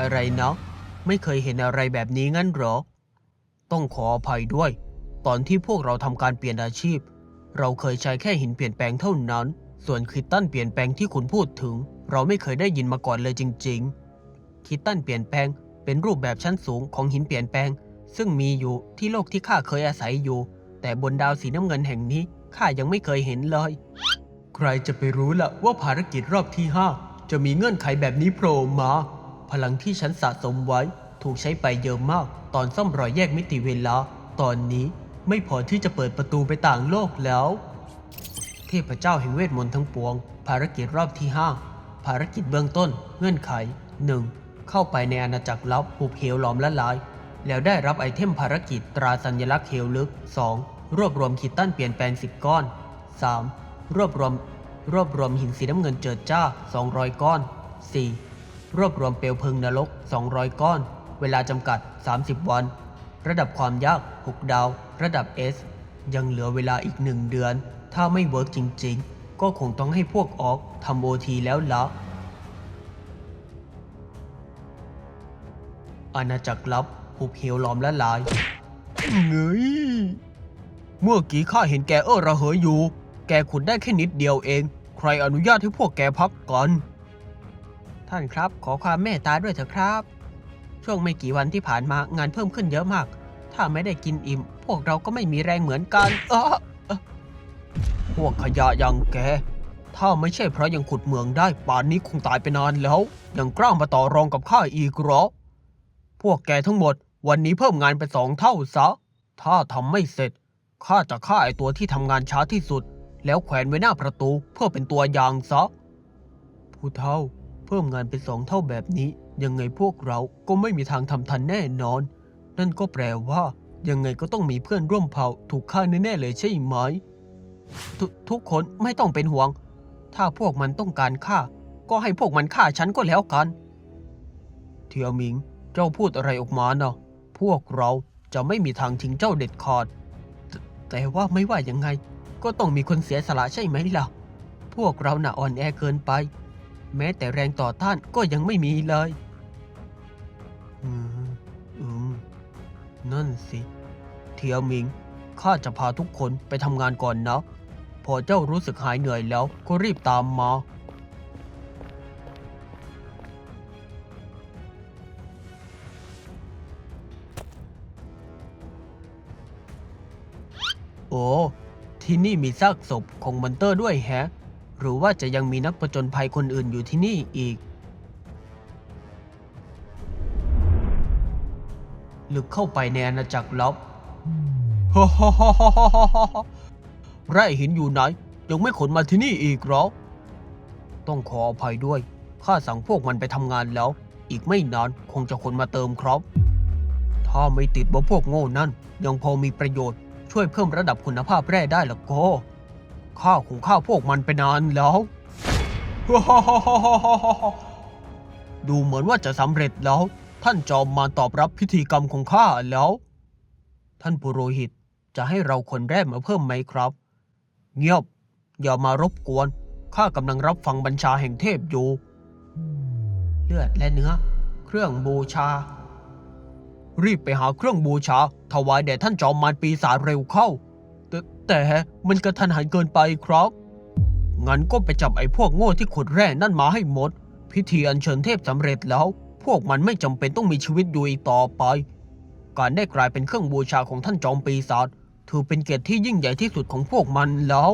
อะไรนะไม่เคยเห็นอะไรแบบนี้งั้นหรอ ต้องขออภัยด้วย ตอนที่พวกเราทำการเปลี่ยนอาชีพ เราเคยใช้แค่หินเปลี่ยนแปลงเท่านั้น ส่วนคริสตันเปลี่ยนแปลงที่คุณพูดถึง เราไม่เคยได้ยินมาก่อนเลยจริง ๆคริสตันเปลี่ยนแปลงเป็นรูปแบบชั้นสูงของหินเปลี่ยนแปลง ซึ่งมีอยู่ที่โลกที่ข้าเคยอาศัยอยู่ แต่บนดาวสีน้ำเงินแห่งนี้ข้ายังไม่เคยเห็นเลย ใครจะไปรู้ล่ะว่าภารกิจรอบที่5จะมีเงื่อนไขแบบนี้โผล่มา พลังที่ฉันสะสมไว้ถูกใช้ไปเยอะมาก ตอนซ่อมรอยแยกมิติเวลา ตอนนี้ไม่พอที่จะเปิดประตูไปต่างโลกแล้ว เทพเจ้าแห่งเวทมนต์ทั้งปวง ภารกิจรอบที่ 5 ภารกิจเบื้องต้น เงื่อนไข 1. เข้าไปในอาณาจักรลับหุบเหวหลอมละลาย แล้วได้รับไอเทมภารกิจตราสัญลักษณ์เหวลึก 2. รวบรวมคิตตันเปลี่ยนแปลง 10 ก้อน 3. รวบรวม รวบรวมหินสีน้ำเงินเจิดจ้า 200 ก้อน 4. รวบรวมเปลวเพลิงนรก 200 ก้อน เวลาจำกัด 30 วัน ระดับความยาก 6 ดาว ระดับ S ยังเหลือเวลาอีกหนึ่งเดือน ถ้าไม่เวิร์กจริง ๆ ก็คงต้องให้พวกออกทำโอทีแล้วละอาณาจักรลับหุบเหวหลอมละลายเงยเมื่อกี้ข้าเห็นแกเออระเหยอยู่ แกขุดได้แค่นิดเดียวเอง ใครอนุญาตให้พวกแกพักก่อน ท่านครับ ขอความเมตตาด้วยเถอะครับ ช่วงไม่กี่วันที่ผ่านมางานเพิ่มขึ้นเยอะมาก ถ้าไม่ได้กินอิ่ม พวกเราก็ไม่มีแรงเหมือนกันเออพวกขยะอย่างแก ถ้าไม่ใช่เพราะยังขุดเมืองได้ป่านนี้คงตายไปนานแล้ว ยังกล้ามาต่อรองกับข้าอีกหรอ พวกแกทั้งหมด วันนี้เพิ่มงานไปสองเท่าซะ ถ้าทำไม่เสร็จข้าจะฆ่าไอตัวที่ทำงานช้าที่สุด แล้วแขวนไว้หน้าประตูเพื่อเป็นตัวอย่างซะผู้เท่า พิ่มงานเป็นสองเท่าแบบนี้ ยังไงพวกเราก็ไม่มีทางทำทันแน่นอน นั่นก็แปลว่า ยังไงก็ต้องมีเพื่อนร่วมเผ่าถูกฆ่าแน่ๆเลยใช่ไหมททุกคนไม่ต้องเป็นห่วง ถ้าพวกมันต้องการฆ่า ก็ให้พวกมันฆ่าฉันก็แล้วกันเทียมิง เจ้าพูดอะไรออกมาเนาะพวกเราจะไม่มีทางทิ้งเจ้าเด็ดขาดแตแต่ว่าไม่ว่ายังไง ก็ต้องมีคนเสียสละใช่ไหมล่ะ พวกเราหน่ะอ่อนแอเกินไป แม้แต่แรงต่อต้านก็ยังไม่มีเลย อืม อืม นั่นสิ เทียมิง ข้าจะพาทุกคนไปทำงานก่อนนะ พอเจ้ารู้สึกหายเหนื่อยแล้วก็รีบตามมา โอ้ ที่นี่มีซากศพของมอนเตอร์ด้วยแฮะ หรือว่าจะยังมีนักผจญภัยคนอื่นอยู่ที่นี่อีก ลึกเข้าไปในอาณาจักรลับฮ่าฮ่าฮ่าฮ่าฮ่าไร่หินอยู่ไหน ยังไม่ขนมาที่นี่อีกหรอ ต้องขออภัยด้วย ข้าสั่งพวกมันไปทำงานแล้ว อีกไม่นานคงจะขนมาเติมครับ ถ้าไม่ติดว่าพวกโง่นั่น ยังพอมีประโยชน์ช่วยเพิ่มระดับคุณภาพแร่ได้ละก็ ข้าคงฆ่าพวกมันไปนานแล้ว ดูเหมือนว่าจะสำเร็จแล้ว ท่านจอมมารตอบรับพิธีกรรมของข้าแล้ว ท่านปุโรหิตจะให้เราคนแรกมาเพิ่มไหมครับ เงียบ อย่ามารบกวน ข้ากำลังรับฟังบัญชาแห่งเทพอยู่ เลือดและเนื้อ เครื่องบูชา รีบไปหาเครื่องบูชา ถวายแด่ท่านจอมมารปีศาจเร็วเข้า แต่มันกระทันหันเกินไปครับ งั้นก็ไปจับไอ้พวกโง่ที่ขุดแร่นั่นมาให้หมด พิธีอัญเชิญเทพสำเร็จแล้ว พวกมันไม่จำเป็นต้องมีชีวิตอยู่อีกต่อไป การได้กลายเป็นเครื่องบูชาของท่านจอมปีศาจถือเป็นเกียรติที่ยิ่งใหญ่ที่สุดของพวกมันแล้ว